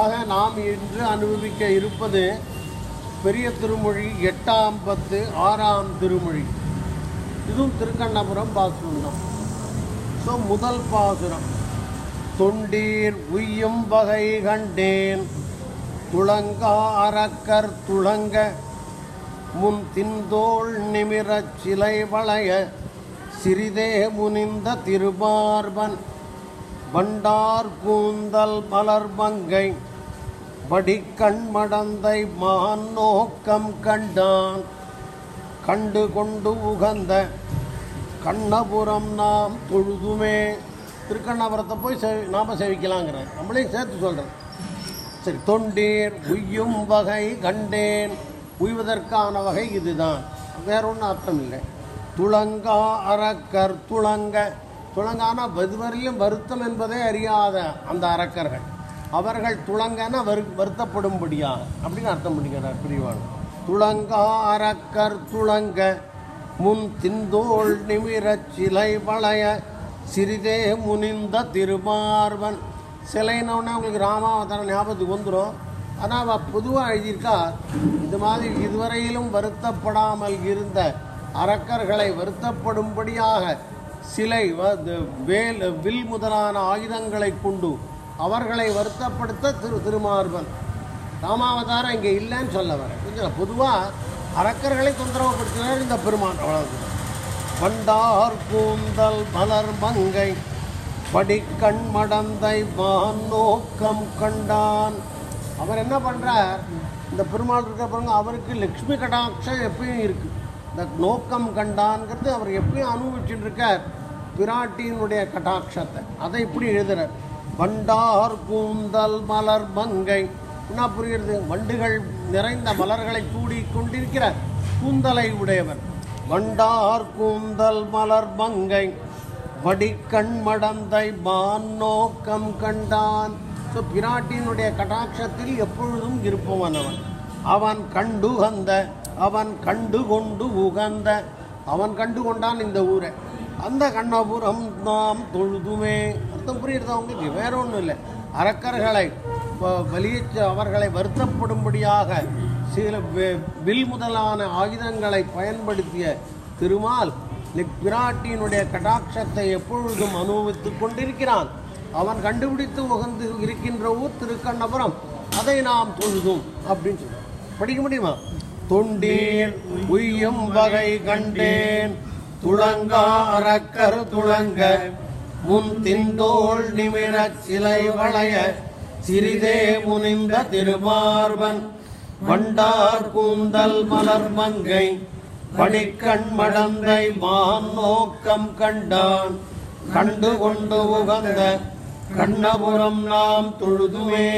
ஆக நாம் இன்று அனுபவிக்க இருப்பது பெரிய திருமொழி எட்டாம் பத்து ஆறாம் திருமொழி. இதுவும் திருக்கண்ணபுரம் பாசுரம் ஸோ முதல் பாசுரம். தொண்டீர் உய்யும் வகை கண்டேன். துளங்கா அரக்கர் துளங்க. முன் தின்தோள் நிமிரச் சிலை வளைய. சிறிதே முனிந்த திருமார்பன் வண்டார் கூந்தல் மலர் மங்கை வடிக்கண் மடந்தை மான் நோக்கம் கண்டான். கண்டு கொண்டு உகந்த கண்ணபுரம் நாம் தொழுதுமே. திருக்கண்ணபுரத்தை போய் சேவி நாம் சேவிக்கலாங்கிற நம்மளையும் சேர்த்து சொல்கிறேன் சரி தொண்டீர் உய்யும் வகை கண்டேன். உய்வதற்கான வகை இதுதான். வேற ஒன்றும் அர்த்தம் இல்லை. துளங்கா அறக்கர் துளங்க துளங்கான இதுவரையிலும் வருத்தம் என்பதே அறியாத அந்த அரக்கர்கள். அவர்கள் துளங்கன வரு வருத்தப்படும்படியாக அப்படின்னு அர்த்தம் பண்ணிக்கிறார் பிரிவான். துளங்கா அரக்கர் துளங்க முன் திந்தோள் நிமிரச் சிலை வளைய சிறிதே முனிந்த திருமார்வன். சிலைன்னொன்னே உங்களுக்கு ராமாவதாரம் ஞாபகத்துக்கு வந்துடும் ஆனால் அவள் பொதுவாக எழுதியிருக்கா இது மாதிரி இதுவரையிலும் வருத்தப்படாமல் இருந்த அரக்கர்களை வருத்தப்படும்படியாக சிலை வ- வேல் வில் முதலான ஆயுதங்களை கொண்டு அவர்களை வருத்தப்படுத்த திரு திருமார்பன். ராமாவதாரம் இங்கே இல்லைன்னு சொல்ல வர புரிஞ்சுதா? பொதுவாக அரக்கர்களை தொந்தரவுப்படுத்தினார் இந்த பெருமான் அவ்வளவு வண்டார் கூந்தல் மலர் மங்கை படிக்கண் மடந்தை மான் நோக்கம் கண்டான். அவர் என்ன பண்ணுறார் இந்த பெருமாள் இருக்க பாருங்க அவருக்கு லக்ஷ்மி கடாட்சம் எப்பயும் இருக்குது இந்த நோக்கம் கண்டான்ங்கிறது அவர் எப்படியும் அனுபவிச்சுட்டு இருக்கார் பிராட்டியினுடைய கடாட்சத்தை அதை இப்படி எழுதுறார். வண்டார் கூந்தல் மலர் மங்கை. என்ன புரிகிறது? வண்டுகள் நிறைந்த மலர்களை சூடி கொண்டிருக்கிற கூந்தலை உடையவர். வண்டார் கூந்தல் மலர் மங்கை. வடிக்கண் மடந்தை மான் நோக்கம் கண்டான். ஸோ பிராட்டியினுடைய கடாட்சத்தில் எப்பொழுதும் இருப்பவன் அவன். அவன் கண்டு வந்த அவன் கண்டு கொண்டு உகந்த அவன் கண்டு கொண்டான் இந்த ஊரை. அந்த கண்ணபுரம் நாம் தொழுதுமே. அர்த்தம் புரியுறது அவங்களுக்கு வேற ஒன்றும் இல்லை. அரக்கர்களை வ- அவர்களை வருத்தப்படும்படியாக சில வில் முதலான ஆயுதங்களை பயன்படுத்திய திருமால் பிராட்டியினுடைய கடாட்சத்தை எப்பொழுதும் அனுபவித்துக் கொண்டிருக்கிறான். அவன் கண்டுபிடித்து உகந்து இருக்கின்ற ஊர் திருக்கண்ணபுரம். அதை நாம் தொழுதும் அப்படின்னு சொல்லுவோம் படிக்க முடியுமா? தொண்டீர் உய்யும் வகை கண்டேன். துளங்கா அரக்கர் துளங்க முன் திந்தோள் நிமிரச் சிலை வளைய சிறிதே முனிந்த திருமார்பன். வண்டார் கூந்தல் மலர் மங்கை பணிக்கண் மடந்தை மான் நோக்கம் கண்டான். கண்டு கொண்டு உகந்த கண்ணபுரம் நாம் தொழுதுமே.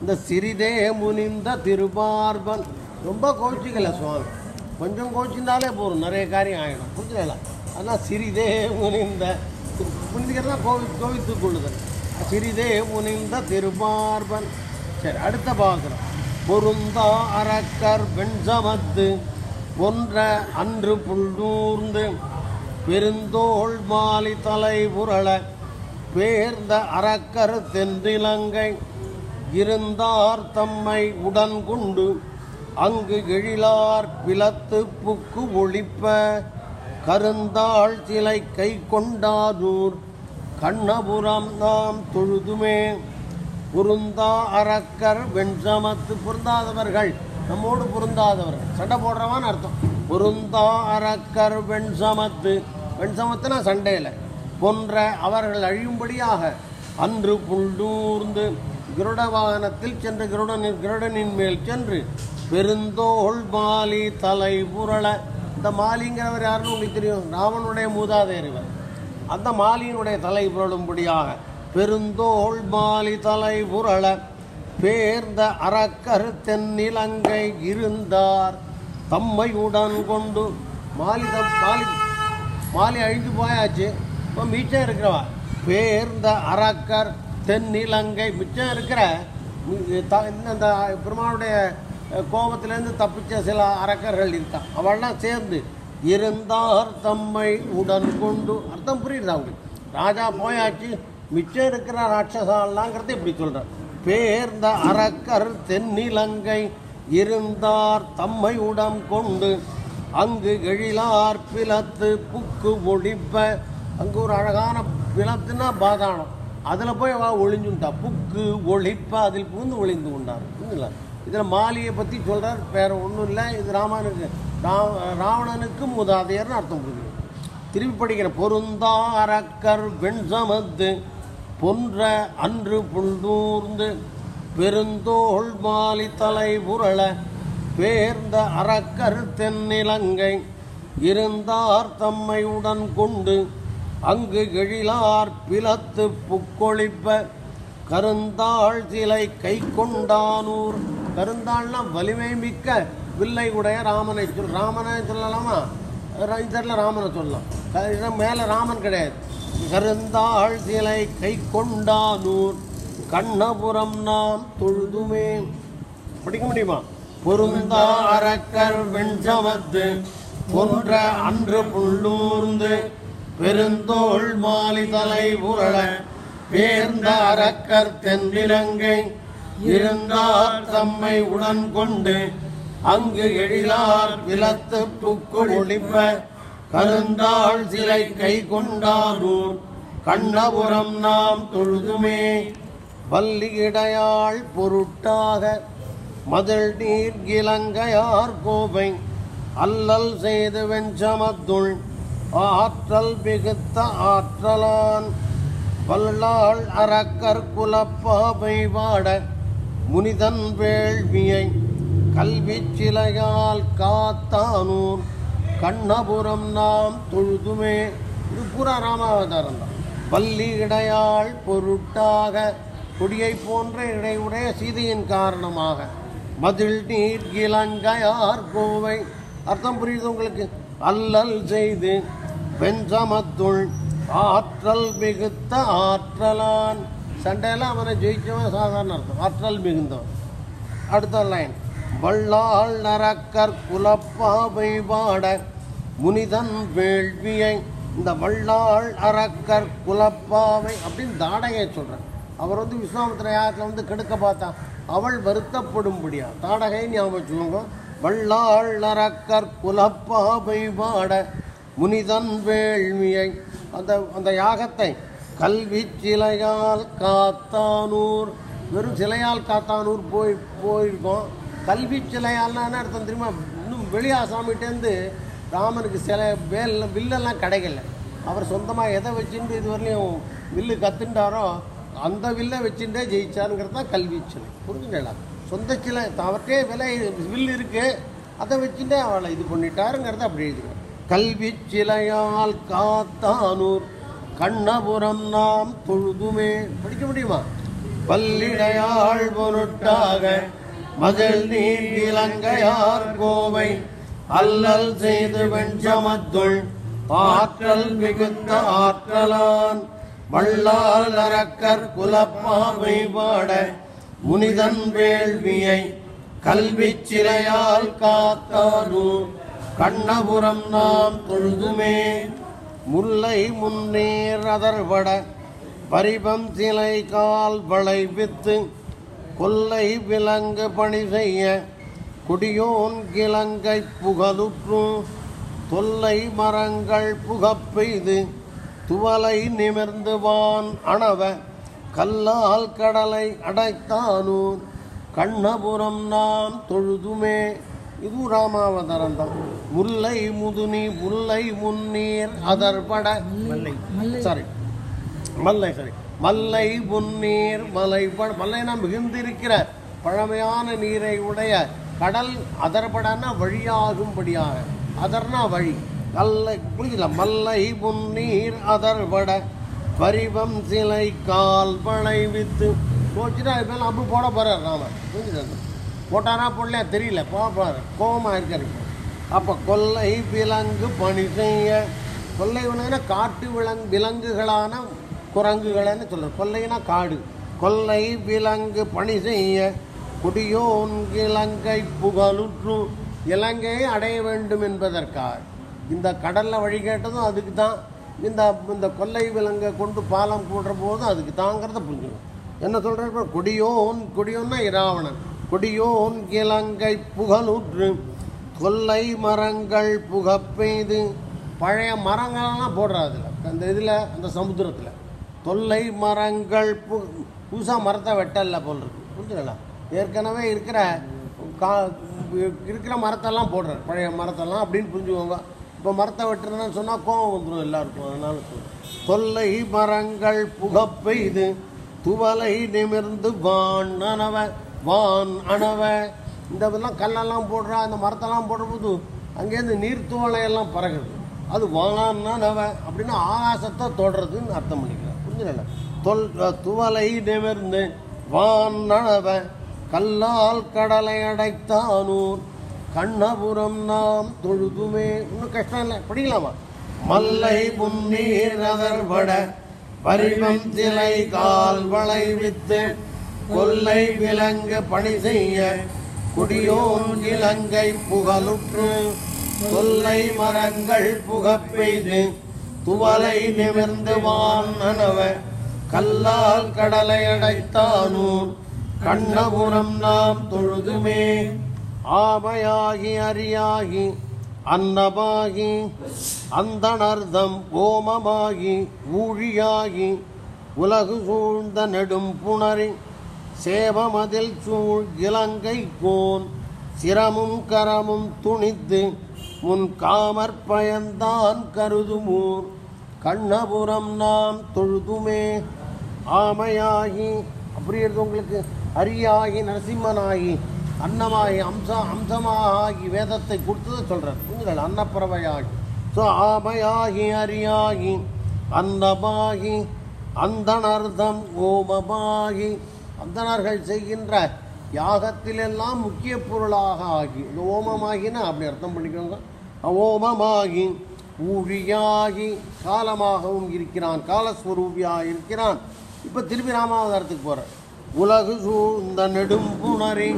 இந்த சிறிதே முனிந்த திருமார்பன். ரொம்ப கோச்சிக்கல சுவாமி. கொஞ்சம் கோச்சிருந்தாலே போதும். நிறைய காரியம் ஆகிடும் புரிஞ்சுல அதான் சிறிதே முனிந்த புரிஞ்சுக்கிறதா? கோவி கோவித்துக் கொள்ளுதல். சிறிதே முனிந்த திருமார்பன். சரி அடுத்த பார்க்குறோம் பொருந்தா அரக்கர் வெண்சமத்து ஒன்ற அன்று புல்நூர்ந்து பெருந்தோள் மாலி தலை புரள பேர்ந்த அரக்கர் தென்றிலங்கை. இருந்தார் தம்மை உடன் கொண்டு அங்கு எழிலார் பிளத்து புக்கு ஒளிப்ப கருந்தாள் சிலை கை கொண்டாதூர் கண்ணபுரம் நாம் தொழுதுமே. பொருந்தா அரக்கர் வெண்சமத்து பொருந்தாதவர்கள் நம்மோடு பொருந்தாதவர்கள். சண்டை போடுறவான்னு அர்த்தம். பொருந்தா அரக்கர் வெண்சமத்து வெண்சமத்துனா சண்டையில். போன்ற அவர்கள் அழியும்படியாக அன்று புல்லூர்ந்து கருட வாகனத்தில் சென்று கிருடனின் கிருடனின் மேல் சென்று பெருந்தோள் மாலி தலை புரள இந்த மாலிங்கிறவர் யாருன்னு உங்களுக்கு தெரியும்? ராமனுடைய மூதாதையர் இவர். அந்த மாலியினுடைய தலை புரளும்படியாக பெருந்தோள் மாலி தலை புரள பேர்ந்த அறக்கரு தென்னிலங்கை இருந்தார். தம்மையுடன் கொண்டு மாலி த மாலி மாலி அழிஞ்சு போயாச்சு. இப்போ மிச்சம் இருக்கிறவா? பேர்ந்த அறக்கர் தென்னிலங்கை மிச்சம் இருக்கிற இந்த பெருமானுடைய கோபத்திலேருந்து தப்பிச்ச சில அரக்கர்கள் இருக்கான். அவள்லாம் சேர்ந்து இருந்தார் தம்மை உடன் கொண்டு. அர்த்தம் புரியுதா அவங்களுக்கு ராஜா போயாச்சு மிச்சம் இருக்கிற ராட்சசாலாங்கிறத இப்படி சொல்கிறார் பேர்ந்த அரக்கர் தென்னிலங்கை இருந்தார் தம்மை உடம் கொண்டு. அங்கு எழிலார் பிளத்து புக்கு ஒழிப்ப. அங்கு ஒரு அழகான பிளத்துன்னா பாதாளம். அதில் போய் அவள் ஒளிஞ்சுட்டா. புக்கு ஒழிப்ப அதில் புகுந்து ஒளிந்து கொண்டார். புரியுதுங்களா இதில் மாலியை பற்றி சொல்கிறார் வேறு ஒன்றும் இல்லை. இது ராமனுக்கு ரா- ராவணனுக்கு மூதாதையர்னு அர்த்தம் புரியுது. திருப்பி படிக்கிற பொருந்தா அரக்கர் வெண்சமத்து பொன்ற அன்று புல்தூர்ந்து பெருந்தோள் மாலி தலை புரள பேர்ந்த அரக்கர் தென்னிலங்கை இருந்தார் தம்மை உடன் கொண்டு அங்கு எழிலார் பிளத்து புக்கொழிப்ப கருந்தாள் சிலை கை கொண்டானூர் கருந்தாள்னா வலிமை மிக்க வில்லை உடைய ராமனை சொல் ராமனை சொல்லலாமா இதில் ராமனை சொல்லலாம். இது மேலே ராமன் கிடையாது. கருந்தாள் சிலை கை கொண்டானூர் கண்ணபுரம் நாம் தொழுதுமே. படிக்க முடியுமா? பொருந்தா அரக்கர் வெஞ்சமத்து பொன்ற அன்று புள்ளூர்ந்து பெருந்தோள் மாலி தலை உரள பேர்ந்த அரக்கர் தென்னிலங்கை இருந்தார் தம்மை உடன் கொண்டு அங்கு எழிலார் விலத்து புக்கு ஒளிப்ப கருந்தாள் சிலை கை கொண்டாரூர் கண்ணபுரம் நாம் தொழுதுமே. வள்ளியிடையாள் பொருட்டாக மதில் நீர் இலங்கையார் கோவை அல்லல் செய்து வெஞ்சமத்துள் ஆற்றல் மிகுத்த ஆற்றலான் வல்லாள் அரக்கர் குலப்பாவை வாட முனிதன் வேள்வியை கல்வி சிலையால் காத்தானூர். கண்ணபுரம் நாம் தொழுதுமே. இது பூரா ராமாவதாரம் தான். பள்ளி இடையாள் பொருட்டாக கொடியை போன்ற இடையுடைய சீதையின் காரணமாக. மதில் நீர் இலங்கையார் கோவை. அர்த்தம் புரியுது உங்களுக்கு? அல்லல் செய்து பெஞ்சமத்துள் ஆற்றல் மிகுத்த ஆற்றலான். சண்டையில் அவனை ஜெயிச்சவன் சாதாரண அர்த்தம். ஆற்றல் மிகுந்தவன். அடுத்த லைன் வள்ளாள் நரக்கர் குலப்பாவை வாட முனிதன் வேள்வியை இந்த வள்ளாள் அரக்கர் குலப்பாவை அப்படின்னு தாடகையை சொல்கிறேன் அவர் வந்து விஸ்வாமித்திர யாகத்தில் வந்து கெடுக்க பார்த்தா அவள் வருத்தப்படும்படியா? தாடகை ஞாபகம் வச்சுக்கோங்க. வள்ளாள் நரக்கர் குலப்பாவை வாட முனிதன் வேள்வியை. அந்த அந்த யாகத்தை கல்வி சிலையால் காத்தானூர் வெறும் சிலையால் காத்தானூர் போய் போயிருக்கோம். கல்வி சிலையால்னா என்ன அர்த்தம் தெரியுமா? இன்னும் வெளி ராமனுக்கு சில வேல் வில்லெல்லாம் கிடைக்கல. அவர் சொந்தமாக எதை வச்சுட்டு இது வரலையும் வில்லு கத்துண்டாரோ அந்த வில்லை வச்சுட்டே ஜெயிச்சாருங்கிறது தான் கல்வி சிலை. புரிஞ்சுங்களா சொந்த சிலை அவர்கிட்டே விலை வில்லு இருக்குது அதை வச்சுட்டே அவளை இது பண்ணிட்டாருங்கிறத அப்படி எழுதுகிறேன் கல்வி சிலையால் காத்தானூர் கண்ணபுரம் நாம் தொழுதுமே. படிக்க முடியுமா? பல்லிடையாள் பொருட்டாக மதில் நீர் இலங்கையார் கோவை. அல்லல் செய்து வெஞ்சமத்துள் ஆற்றல் மிகுந்த ஆற்றலான். வள்ளால் அரக்கர் குலப்பாவை பாட முனிதன் வேள்வியை கல்வி சிலையால் காத்தானூர் கண்ணபுரம் நாம் தொழுதுமே. முல்லை முன்னேர் அதர்வட பரிபம் சிலை கால் வளைவித்து கொல்லை விலங்கு பணி செய்ய குடியோன் கிழங்கை புகழுற்று தொல்லை மரங்கள் புகப்பெய்து துவலை நிமிர்ந்து வான் அணவ கல்லால் கடலை அடைத்தானூர் கண்ணபுரம் நான் தொழுதுமே. இது ராமாவதாரம் தான். முல்லை முதுனி முல்லை முன்னீர் அதர்பட மல்லை. சாரி மல்லை சரி மல்லை முன்னீர் மலை மல்லைனா மிகுந்திருக்கிற பழமையான நீரை உடைய கடல் அதர்படனா வழியாகும்படியாக அதர்னா வழி. கல்லை புரியுதுல மல்லை முன்னீர் அதர்பட பரிவம் சிலை கால் வளைவித்து போச்சுன்னா இது மேலே அம்பு போட போகிறார் ராமர். புரிஞ்சுது? போட்டாரா போடலையா? தெரியல. போக போகிறார் கோபமாக இருக்காரு. அப்போ கொல்லை விலங்கு பணி செய்ய. கொல்லை விலங்குனா காட்டு விலங்கு விலங்குகளான குரங்குகள்னு சொல்லுவோம் கொல்லைனா காடு. கொல்லை விலங்கு பணி செய்ய. குடியோன் இலங்கை புகழுற்று. இலங்கையை அடைய வேண்டும் என்பதற்காக. இந்த கடலில் வழி கேட்டதும் அதுக்கு தான். இந்த இந்த கொல்லை விலங்கை கொண்டு பாலம் போடுற போதும் அதுக்கு தாங்கிறத புரிஞ்சுக்கணும். என்ன சொல்கிறேன் கொடியோன் கொடியோன்னா இராவணன். கொடியோன் இலங்கை புகழுற்று. கொல்லை மரங்கள் புகப்பெய்து பழைய மரங்கள்லாம் போடுறாரு அதில். அந்த இதில் அந்த சமுத்திரத்தில். தொல்லை மரங்கள் பு புதுசாக மரத்தை வெட்டல போல் இருக்கு. புரிஞ்சுங்களா ஏற்கனவே இருக்கிற கா இருக்கிற மரத்தெல்லாம் போடுறாரு. பழைய மரத்தெல்லாம் அப்படின்னு புரிஞ்சுக்கோங்க. இப்போ மரத்தை வெட்டுறேன்னு சொன்னால் கோபம் வந்துடும் எல்லாருக்கும். அதனால தொல்லை மரங்கள் புகப்பெய்து துவலை நிமிர்ந்து வான் அணவ வான் அணவ இந்த இதெல்லாம் கல்லெல்லாம் போடுறா அந்த மரத்தெல்லாம் போடும்போது அங்கேருந்து நீர்த்துவலை எல்லாம் பறகுது அது வானான்னா அணவ அப்படின்னு ஆகாசத்தை தொடுறதுன்னு அர்த்தம் பண்ணிக்கலாம் புரிஞ்சுக்கல தொல் துவலை நிமிர்ந்து வான்னா அணவ கல்லால் கடலை அடைத்தானூர் கண்ணபுரம் நாம் தொழுதுமே. இன்னும் கஷ்டம் இல்லை. படிக்கலாமா? மல்லை புன்னீர் அதர்பட பரிவம் திலை கால் வளைவித்து கொல்லை விலங்கு பணி செய்ய குடியோன் இலங்கை புகழுற்று தொல்லை மரங்கள் புகப்பெய்து துவலை நிமிர்ந்து வான் கல்லால் கடலை அடைத்தானூர் கண்ணபுரம் நாம் தொழுதுமே. ஆமையாகி அரியாகி அன்னமாகி அந்தனர்தம் ஓமமாகி ஊழியாகி உலகு சூழ்ந்த நெடும் புணரி சேவமதில் சூழ் இலங்கை கோன் சிரமும் கரமும் துணித்து முன் காமற் பயந்தான் கருதுமூர். கண்ணபுரம் நாம் தொழுதுமே ஆமையாகி அப்படி இருக்கு உங்களுக்கு அரியாகி நரசிம்மனாகி அன்னமாகி அம்சா அம்சமாகி வேதத்தை கொடுத்ததை சொல்கிறார் புரிஞ்சுகள் அன்னப்பறவையாகி. ஸோ ஆமையாகி அரியாகி அந்தமாகி அந்தனர்தம் கோபமாகி அந்தணர்கள் செய்கின்ற யாகத்திலெல்லாம் முக்கிய பொருளாக ஆகி இந்த ஓமமாகினா அப்படி அர்த்தம் பண்ணிக்கோங்க. ஓமமாகி ஊழியாகி காலமாகவும் இருக்கிறான் காலஸ்வரூபியாக இருக்கிறான். இப்போ திருப்பி ராமாவதாரத்துக்கு போகிறேன் உலகு சூழ்ந்த நெடும் புணரி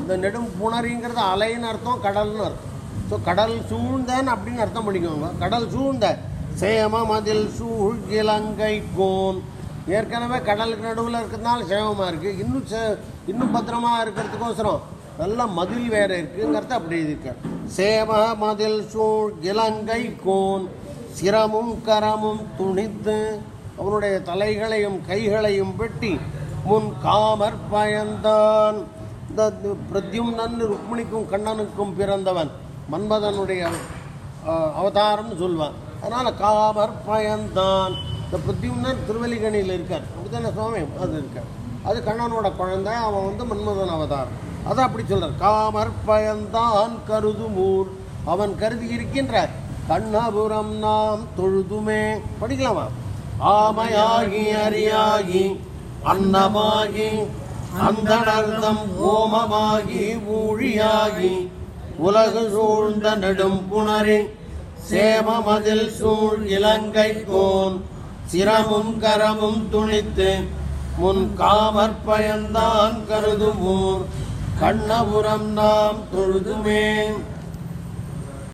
இந்த நெடும் புணரிங்கிறது அலைன்னு அர்த்தம் கடல்னு அர்த்தம். ஸோ கடல் சூழ்ந்தன் அப்படின்னு அர்த்தம் பண்ணிக்கோங்க. கடல் சூழ்ந்த சேமம் அதில் சூழ் இலங்கை கோன் ஏற்கனவே கடலுக்கு நடுவில் இருக்கிறதுனால சேவமாக இருக்குது இன்னும் சே இன்னும் பத்திரமாக இருக்கிறதுக்கோசரம் நல்ல மதில் வேறு இருக்குங்கிறத அப்படி இருக்கார் சேவ மதில் சூழ் இலங்கை கோன். சிரமும் கரமும் துணித்து அவனுடைய தலைகளையும் கைகளையும் வெட்டி முன் காமற் பயந்தான். இந்த பிரத்யும்னன் ருக்மிணிக்கும் கண்ணனுக்கும் பிறந்தவன் மன்மதனுடைய அவதாரம்னு சொல்வான். அதனால் காமற் பயந்தான். இந்த பிரத்யும்னன் திருவல்லிகணியில் இருக்கார். அப்படித்தான சுவாமி? அது இருக்கார். அது கண்ணனோட குழந்தை அவன் வந்து மன்மதன் அவதாரம். அதை அப்படி சொல்கிறார் காமர் பயந்தான் கருதுமூர். அவன் கருதி இருக்கின்றார் கண்ணபுரம் நாம் தொழுதுமே. படிக்கலாமா? ஆமையாகி அரியாகி அன்னமாகி அந்தணர்தம் ஓமமாகி ஊழியாகி உலகு சூழ்ந்த நெடும் புணரி சேமமதில் சூழ் இலங்கை கோன். சிரமும் கரமும் துணித்து முன் காமற் பயந்தான் கருதுமூர் கண்ணபுரம் நாம் தொழுதுமே.